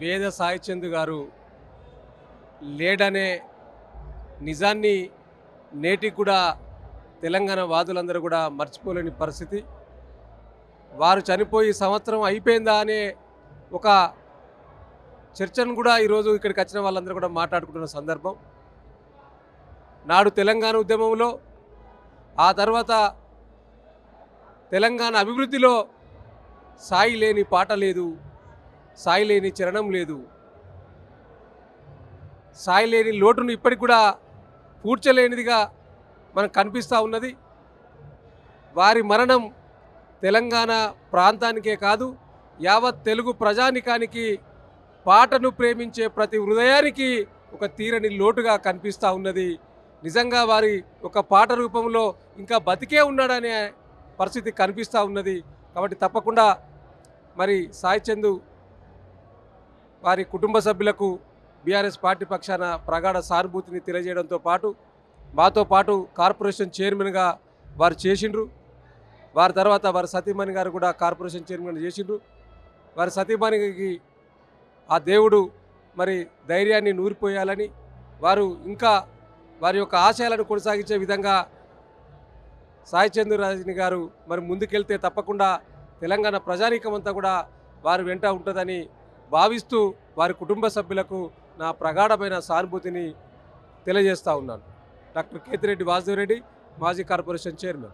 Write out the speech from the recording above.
వేద సాయిచంద్ గారు లేడనే నిజాన్ని నేటికి కూడా తెలంగాణ వాదులందరూ కూడా మర్చిపోలేని పరిస్థితి. వారు చనిపోయి సంవత్సరం అయిపోయిందా అనే ఒక చర్చను కూడా ఈరోజు ఇక్కడికి వచ్చిన వాళ్ళందరూ కూడా మాట్లాడుకుంటున్న సందర్భం. నాడు తెలంగాణ ఉద్యమంలో ఆ తర్వాత తెలంగాణ అభివృద్ధిలో సాయి లేని పాట లేదు. సాయి లేని చరణం లేదు. సాయి లేని లోటును ఇప్పటికి కూడా పూడ్చలేనిదిగా మనకు కనిపిస్తూ ఉన్నది. వారి మరణం తెలంగాణ ప్రాంతానికే కాదు యావత్ తెలుగు ప్రజానికానికి పాటను ప్రేమించే ప్రతి హృదయానికి ఒక తీరని లోటుగా కనిపిస్తూ ఉన్నది. నిజంగా వారి ఒక పాట రూపంలో ఇంకా బతికే ఉన్నాడనే పరిస్థితి కనిపిస్తూ ఉన్నది. కాబట్టి తప్పకుండా మరి సాయి చందు వారి కుటుంబ సభ్యులకు బీఆర్ఎస్ పార్టీ పక్షాన ప్రగాఢ సానుభూతిని తెలియజేయడంతో పాటు మాతో పాటు కార్పొరేషన్ చైర్మన్గా వారు చేసిండ్రు. వారి తర్వాత వారి సతీమణి గారు కూడా కార్పొరేషన్ చైర్మన్ చేసిండ్రు. వారి సతీమణికి ఆ దేవుడు మరి ధైర్యాన్ని నూరిపోయాలని వారు ఇంకా వారి యొక్క ఆశయాలను కొనసాగించే విధంగా సాయి చంద్రరాజని గారు మరి ముందుకెళ్తే తప్పకుండా తెలంగాణ ప్రజానీకం అంతా కూడా వారు వెంట ఉంటుందని భావిస్తూ వారి కుటుంబ సభ్యులకు నా ప్రగాఢమైన సానుభూతిని తెలియజేస్తా ఉన్నాను. డాక్టర్ కేతిరెడ్డి వాసుదేవరెడ్డి మాజీ కార్పొరేషన్ చైర్మన్.